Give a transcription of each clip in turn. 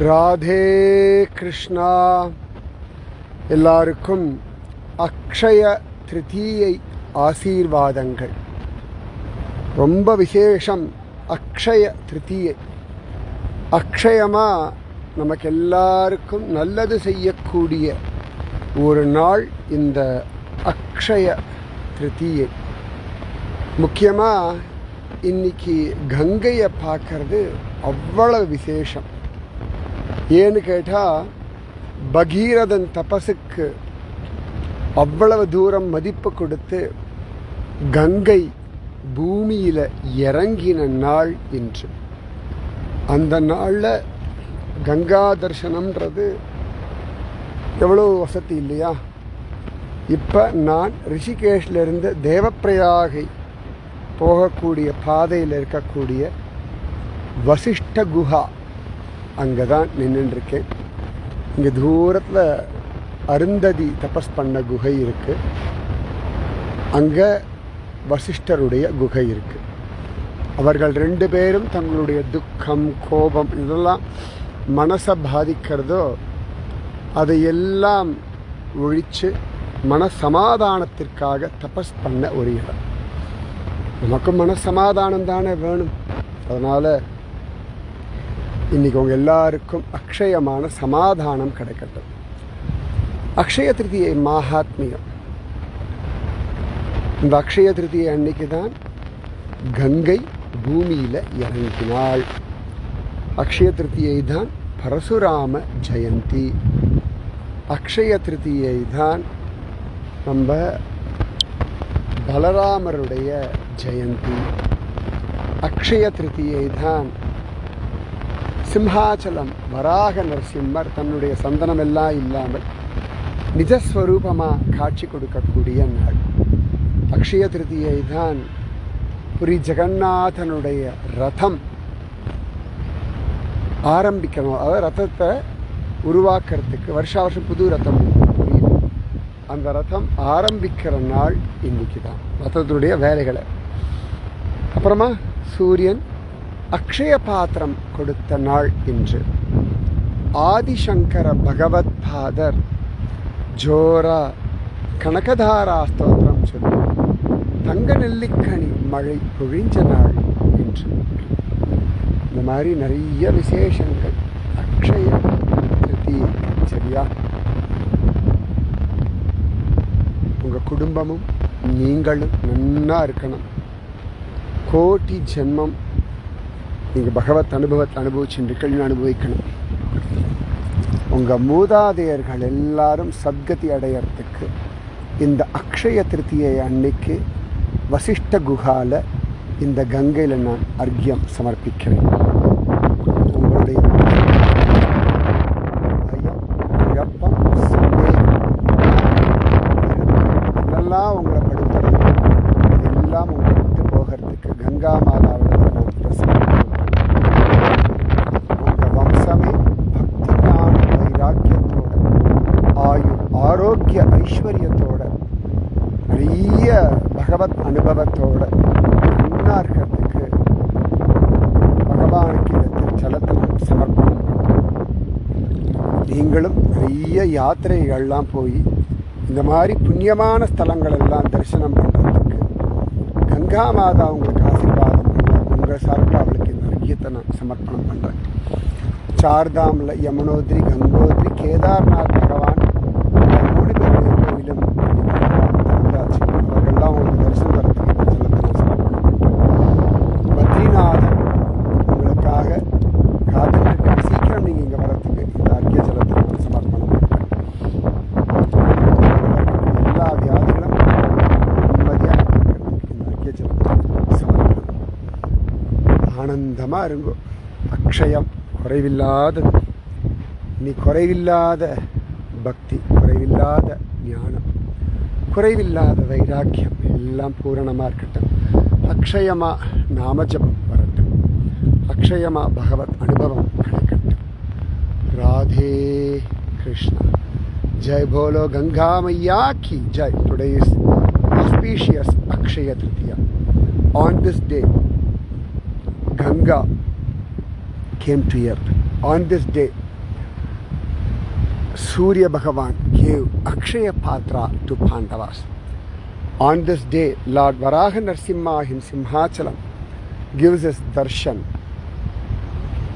ராதே கிருஷ்ணா. எல்லாருக்கும் அக்ஷய திருத்தீயை ஆசீர்வாதங்கள். ரொம்ப விசேஷம் அக்ஷய திருத்தீயை. அக்ஷயமாக நமக்கு எல்லாருக்கும் நல்லது செய்யக்கூடிய ஒரு நாள் இந்த அக்ஷய திருத்தீயை. முக்கியமாக இன்னைக்கு கங்கையை பார்க்கறது அவ்வளவு விசேஷம். ஏன்னு கேட்டால் பகீரதன் தபசுக்கு அவ்வளவு தூரம் மதிப்பு கொடுத்து கங்கை பூமியில் இறங்கின நாள் இன்று. அந்த நாளில் கங்கா தர்சனம்ன்றது எவ்வளோ வசதி இல்லையா? இப்போ நான் ரிஷிகேஷ்லேருந்து தேவப்பிரயாகை போகக்கூடிய பாதையில் இருக்கக்கூடிய வசிஷ்ட குஹா அங்கே தான் நின்றுருக்கேன் இங்கே தூரத்தில் அருந்ததி தபஸ் பண்ண குகை இருக்குது அங்கே வசிஷ்டருடைய குகை இருக்குது அவர்கள் ரெண்டு பேரும் தங்களுடைய துக்கம் கோபம் இதெல்லாம் மனசை பாதிக்கிறதோ அதையெல்லாம் ஒழித்து மனசமாதானத்திற்காக தபஸ் பண்ண ஒரு இடம். நமக்கும் மனசமாதானம் தானே வேணும். அதனால் இன்னைக்கு உங்கள் எல்லாருக்கும் அக்ஷயமான சமாதானம் கிடைக்கட்டும். அக்ஷய திருதியை மாகாத்மியம். இந்த அக்ஷய திருதியை அன்னைக்கு தான் கங்கை பூமியில் இறங்கினாள். அக்ஷய திருத்தியை தான் பரசுராம ஜெயந்தி. அக்ஷய திருத்தியை தான் நம்ம பலராமருடைய ஜெயந்தி. அக்ஷய திருத்தியை தான் சிம்ஹாச்சலம் வராக நரசிம்மர் தன்னுடைய சந்தனம் எல்லாம் இல்லாமல் நிஜஸ்வரூபமாக காட்சி கொடுக்கக்கூடிய நாள். அக்ஷய திருத்தியை தான் புரி ஜெகநாதனுடைய ரதம் ஆரம்பிக்கணும். அதாவது ரதத்தை உருவாக்குறதுக்கு வருஷா வருஷம் புது ரதம் அந்த ரதம் ஆரம்பிக்கிற நாள் இன்னைக்கு தான் ரதத்துடைய வேலைகளை. அப்புறமா சூரியன் அக்ஷய பாத்திரம் கொடுத்த நாள் இன்று. ஆதிசங்கர பகவத் பாதர் ஜோரா கனகதாரா ஸ்தோத்திரம் சொல்லி தங்க நெல்லிக்கனி மழை பொழிஞ்ச நாள் இன்று. இந்த மாதிரி நிறைய விசேஷங்கள். அக்ஷய திருதி சரியா? உங்கள் குடும்பமும் நீங்களும் நன்னா இருக்கணும். கோட்டி ஜென்மம் நீங்கள் பகவத் அனுபவத்தை அனுபவிச்சுருக்கீங்கன்னு அனுபவிக்கணும் உங்கள் மூதாதையர்கள் எல்லாரும் சத்கதி அடையறதுக்கு இந்த அக்ஷய திருத்தியை அன்னைக்கு வசிஷ்ட குகால இந்த கங்கையில் நான் அர்க்கியம் சமர்ப்பிக்கிறேன் நிறைய பகவத் அனுபவத்தோட நன்னா இருக்கிறதுக்கு பகவானுக்கு இந்த திருச்சலத்தை நாம் சமர்ப்பணம் நீங்களும் நிறைய யாத்திரைகள்லாம் போய் இந்த மாதிரி புண்ணியமான ஸ்தலங்கள் எல்லாம் தரிசனம் பண்ணுறதுக்கு கங்கா மாதா உங்களுக்கு ஆசீர்வாதம் உங்கள் சார்பில் அவளுக்கு இந்த அர்க்கியத்தை நான் சமர்ப்பணம் பண்ணுறேன் சார்தாமில் யமுனோத்ரி கங்கோத்ரி கேதார்நாத் பகவான் இந்த மூணு பேருடைய கோவிலும் திறந்தாச்சு அவர்கள்லாம் உங்களுக்கு தரிசனம் தரத்துக்கு இந்த ஜலத்தை நான் சமர்ப்பணம் பண்ணுறேன் பத்ரிநாதன் உங்களுக்காக காத்துட்டு சீக்கிரம் நீங்கள் இங்கே வரத்துக்கு இந்த அர்க்கிய ஜலத்தை நான் சமர்ப்பணம் பண்ணுறேன் எல்லா வியாதிகளும் நிம்மதியாக இருக்கிறதுக்கு இந்த அர்க்கிய ஜலத்தை சமர்ப்பணம் ஆனந்தமாக இருங்கோ அக்ஷயம் குறைவில்லாதது நீ குறைவில்லாத பக்தி குறைவில்லாத ஞானம் குறைவில்லாத வைராக்கியம் எல்லாம் பூரணமாக இருக்கட்டும் அக்ஷயமாக நாமஜபம் வரட்டும் அக்ஷயமாக பகவத் அனுபவம் கிடைக்கட்டும் ராதே கிருஷ்ணா ஜெய் போலோ கங்கா மையா கி Jai today is auspicious Akshaya Tritiya. On this day, Ganga came to earth. On this day, Surya Bhagavan gave Akshaya Patra to Pandavas. On this day, Lord Varaha Narsimha in Simhachalam gives us darshan.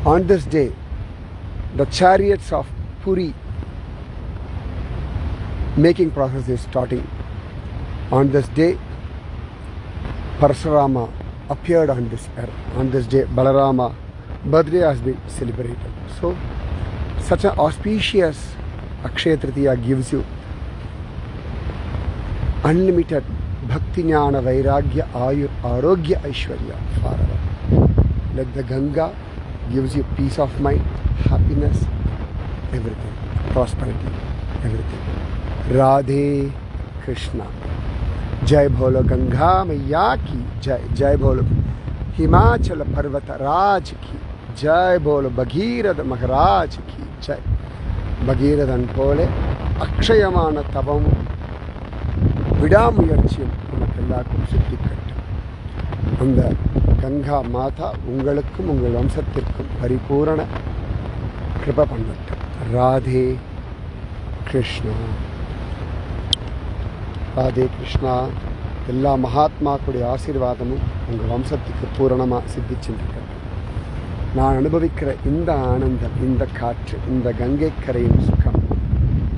On this day, the chariots of Puri making process is starting. On this day, Parashurama appeared on this earth. On this day, Balarama birthday has been celebrated. So, such an auspicious Akshaya gives you unlimited Bhakti Jnana Vairagya Ayur Arogya Aishwarya forever. Let the Ganga gives you peace of mind, happiness, everything, prosperity, everything. Radhe Krishna. ஜெய் போலோ கங்கா மையா கி ஜெய் ஜெய் போலோ ஹிமாச்சல பர்வத ராஜ் கி ஜெய் போலோ பகீரத மகராஜ் கி ஜெய் பகீரதன் போலே அக்ஷயமான தவமும் விடாமுயற்சியும் நமக்கு எல்லாருக்கும் சுட்டிக்கட்டும் அந்த கங்கா மாதா உங்களுக்கும் உங்கள் வம்சத்திற்கும் பரிபூரண கிருப பண்ணட்டும் ராதே கிருஷ்ணா। ராதே கிருஷ்ணா. எல்லா மகாத்மாக்களுடைய ஆசீர்வாதமும் உங்கள் வம்சத்துக்கு பூரணமாக சித்திச்சுருக்கட்டும் நான் அனுபவிக்கிற இந்த ஆனந்தம் இந்த காற்று இந்த கங்கை கரையின் சுகம்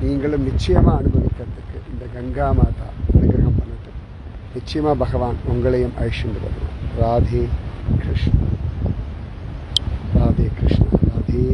நீங்களும் நிச்சயமாக அனுபவிக்கிறதுக்கு இந்த கங்கா மாதா அனுகிரகம் பண்ணட்டும். நிச்சயமாக பகவான் உங்களையும் அழிச்சுண்டு வருவான் ராதே கிருஷ்ணா. ராதே கிருஷ்ணா. ராதே